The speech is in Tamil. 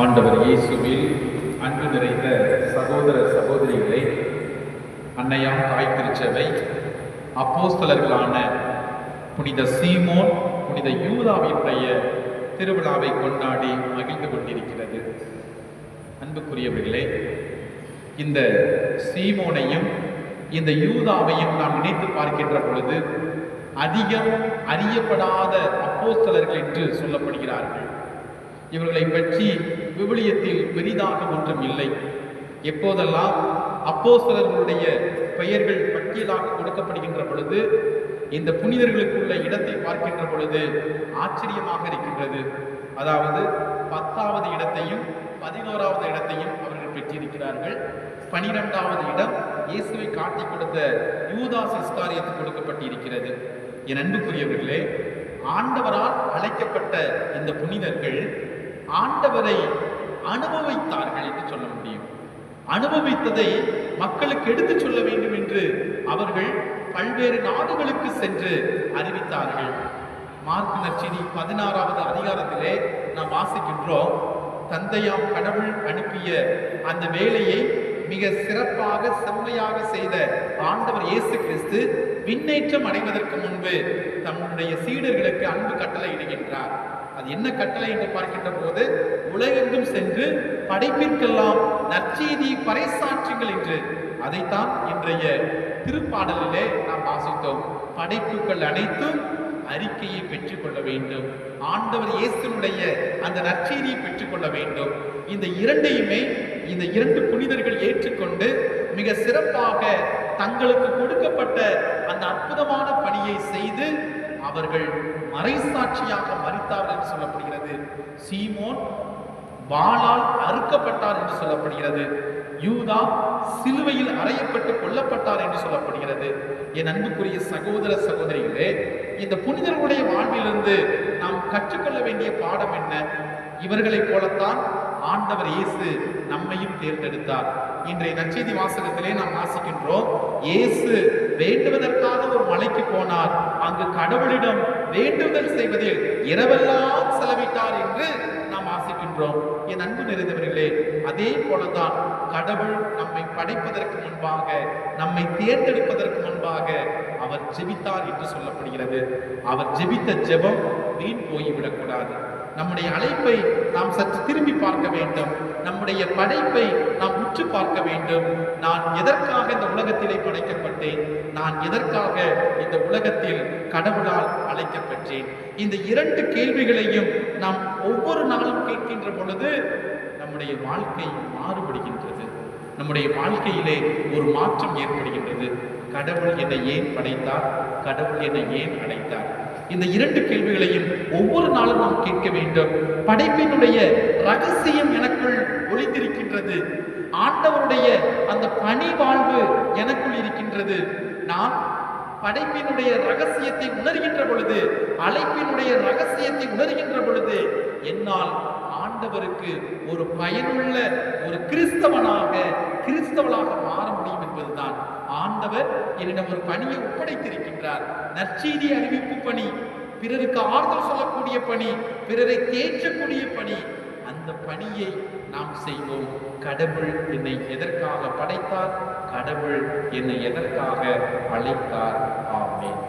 ஆண்டவர் இயேசுவில் அன்பு நிறைந்த சகோதர சகோதரிகளே அன்னையாம் தாய் திருச்சபை அப்போஸ்தலர்களான புனித சீமோன் புனித யூதாவினுடைய திருவிழாவை கொண்டாடி மகிழ்ந்து கொண்டிருக்கிறது. அன்புக்குரியவர்களே இந்த சீமோனையும் இந்த யூதாவையும் நாம் நினைத்து பார்க்கின்ற பொழுது அதிகம் அறியப்படாத அப்போஸ்தலர்கள் என்று சொல்லப்படுகிறார்கள். இவர்களை பற்றி விவிலியத்தில் பெரிதாக ஒன்றும் இல்லை. எப்போதெல்லாம் அப்போஸ்தலர்களுடைய பெயர்கள் பட்டியலாக கொடுக்கப்படுகின்ற பொழுது இந்த புனிதர்களுக்குள்ள இடத்தை பார்க்கின்ற பொழுது ஆச்சரியமாக இருக்கின்றது. அதாவது பத்தாவது இடத்தையும் பதினோராவது இடத்தையும் அவர்கள் பெற்றிருக்கிறார்கள். பனிரெண்டாவது இடம் இயேசுவை காட்டி கொடுத்த யூதாஸ் இஸ்காரியத்துக்கு கொடுக்கப்பட்டிருக்கிறது. என் அன்புக்குரியவர்களே ஆண்டவரால் அழைக்கப்பட்ட இந்த புனிதர்கள் ஆண்டவரை அனுபவித்தார்கள் என்று சொல்ல முடியும். அனுபவித்ததை மக்களுக்கு எடுத்துச் சொல்ல வேண்டும் என்று அவர்கள் பல்வேறு நாடுகளுக்கு சென்று அறிவித்தார்கள். மார்க் நற்செய்தி பதினாறாவது அதிகாரத்திலே நாம் வாசிக்கின்றோம். தந்தையாம் கடவுள் அனுப்பிய அந்த வேலையை மிக சிறப்பாக செம்மையாக செய்த ஆண்டவர் இயேசு கிறிஸ்து விண்ணேற்றம் அடைவதற்கு முன்பு தம்முடைய சீடர்களுக்கு அன்பு கட்டளை இடுகின்றார் அது என்ன கட்டளை என்று பார்க்கின்ற போது உலகெங்கும் சென்று படைப்பிற்கெல்லாம் நற்செய்தியை பறைசாற்றுங்கள் என்று. அதைத்தான் இன்றைய திருப்பாடலிலே நாம் வாசித்தோம். படைப்புகள் அனைத்தும் அறிக்கையை பெற்றுக்கொள்ள வேண்டும். ஆண்டவர் இயேசுனுடைய அந்த நற்செய்தியை பெற்றுக்கொள்ள வேண்டும். இந்த இரண்டையுமே இந்த இரண்டு புனிதர்கள் ஏற்றுக்கொண்டு மிக சிறப்பாக தங்களுக்கு கொடுக்கப்பட்ட அந்த அற்புதமான பணியை செய்து அவர்கள் மறைசாட்சியாக மறித்தார்கள் என்று சொல்லப்படுகிறது. சீமோன் வாளால் அறுக்கப்பட்டார் என்று சொல்லப்படுகிறது. யூதா சிலுவையில் அறையப்பட்டு கொல்லப்பட்டார் என்று சொல்லப்படுகிறது. என் அன்புக்குரிய சகோதர சகோதரிகளே இந்த புனிதர்களுடைய வாழ்விலிருந்து நாம் கற்றுக்கொள்ள வேண்டிய பாடம் என்ன? இவர்களைப் போலத்தான் ஆண்டவர் இயேசு நம்மையும் தேர்ந்தெடுத்தார். இன்றைய நற்செய்தி வாசகத்திலே நாம் வாசிக்கின்றோம் இயேசு வேண்டுவதற்காக ஒரு மலைக்கு போனார். அங்கு கடவுளிடம் வேண்டுதல் செய்வதில் இரவெல்லாம் செலவிட்டார் என்று வாசிக்கின்றோம். என் அன்பு நிறைந்தவர்களே அதே போலதான் கடவுள் நம்மை படைப்பதற்கு முன்பாக நம்மை தேர்ந்தெடுப்பதற்கு முன்பாக அவர் ஜெபித்தார் என்று சொல்லப்படுகிறது. அவர் ஜெபித்த ஜெபம் வீண் போய்விடக்கூடாது. நம்முடைய அழைப்பை நாம் சற்று திரும்பி பார்க்க வேண்டும். நம்முடைய படைப்பை நாம் உற்று பார்க்க வேண்டும். நான் எதற்காக இந்த உலகத்திலே படைக்கப்பட்டேன்? நான் எதற்காக இந்த உலகத்தில் கடவுளால் அழைக்கப்பட்டேன்? இந்த இரண்டு கேள்விகளையும் நாம் ஒவ்வொரு நாளும் கேட்கின்ற பொழுது நம்முடைய வாழ்க்கை மாறுபடுகின்றது. நம்முடைய வாழ்க்கையிலே ஒரு மாற்றம் ஏற்படுகின்றது. கடவுள் என்னை ஏன் படைத்தார்? கடவுள் என்னை ஏன் அழைத்தார்? இந்த இரண்டு கேள்விகளையும் ஒவ்வொரு நாளும் நாம் கேட்க வேண்டும். படைப்பினுடைய ரகசியம் எனக்குள் ஒளிந்திருக்கின்றது. ஆண்டவருடைய அந்த பணி வாழ்வு எனக்குள் இருக்கின்றது. நான் படைப்பினுடைய ரகசியத்தை உணர்கின்ற பொழுது அழைப்பினுடைய ரகசியத்தை உணர்கின்ற பொழுது என்னால் ஆண்டவருக்கு ஒரு பயனுள்ள ஒரு கிறிஸ்தவனாக கிறிஸ்தவனாக மாற முடியும் என்பதுதான். ஆண்டவர் என்னிடம் ஒரு பணியை ஒப்படைத்திருக்கின்றார். நற்செய்தி அறிவிப்பு பணி பிறருக்கு ஆறுதல் சொல்லக்கூடிய பணி பிறரை தேற்றக்கூடிய பணி அந்த பணியை நாம் செய்வோம். கடவுள் என்னை எதற்காக படைத்தார்? கடவுள் என்னை எதற்காக அழைத்தார்? ஆமேன்.